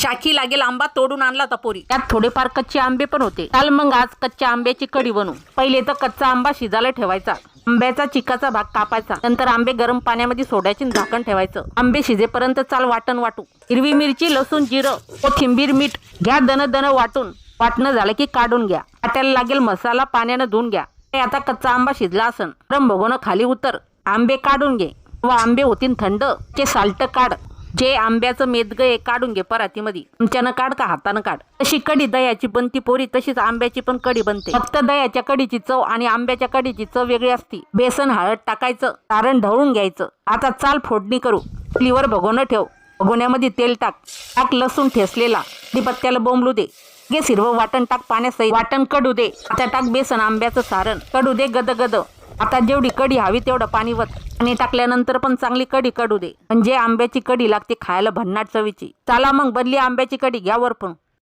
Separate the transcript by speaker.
Speaker 1: शाखी लागेल आंबा तोडून आणला होता पोरी. त्यात थोडेफार कच्चे आंबे पण होते. काल मग आज कच्च्या आंब्याची कढी बनवू. पहिले तर कच्चा आंबा शिजायला ठेवायचा. आंब्याचा चिकाचा भाग कापायचा. नंतर आंबे गरम पाण्यामध्ये सोडायचे झाकण ठेवायचं. आंबे शिजेपर्यंत चाल वाटण वाटू. हिरवी मिरची लसूण जिरं कोथिंबीर मीठ. घ्या दन दन वाटून. वाटणं झालं की काढून घ्या. वाटायला लागेल मसाला पाण्यानं धुवून घ्या. हे आता कच्चा आंबा शिजला असन. गरम भगोनं खाली उतर. आंबे काढून घे. व आंबे होतीन थंड. ते साल्ट काढ. जे आंब्याचं मेद आहे काढून घे परातीमध्ये. तुमच्यानं काढ का हातानं काढ. तशी कढी दह्याची बनती पोरी तशीच आंब्याची पण कढी बनते. फक्त दह्याच्या कडीची चव आणि आंब्याच्या कडीची चव वेगळी असती. बेसन हळद टाकायचं सारण ढवळून घ्यायचं. आता चाल फोडणी करू. चुलीवर भगोनं ठेव. भगोण्यामध्ये तेल टाक. टाक लसूण ठेसलेला पत्त्याला बोंबलू दे. घे हिरवं वाटण टाक पाण्यासहित. वाटण कडू दे. आता टाक बेसन आंब्याचं सारण. कडू दे गद गद आता जेवढी कढी हवी तेवढं पाणी वत पाणी टाकल्यानंतर पण चांगली कढी कडू दे. म्हणजे आंब्याची कढी लागते खायला भन्नाट चवीची. चला मग बदली आंब्याची कढी घ्या पण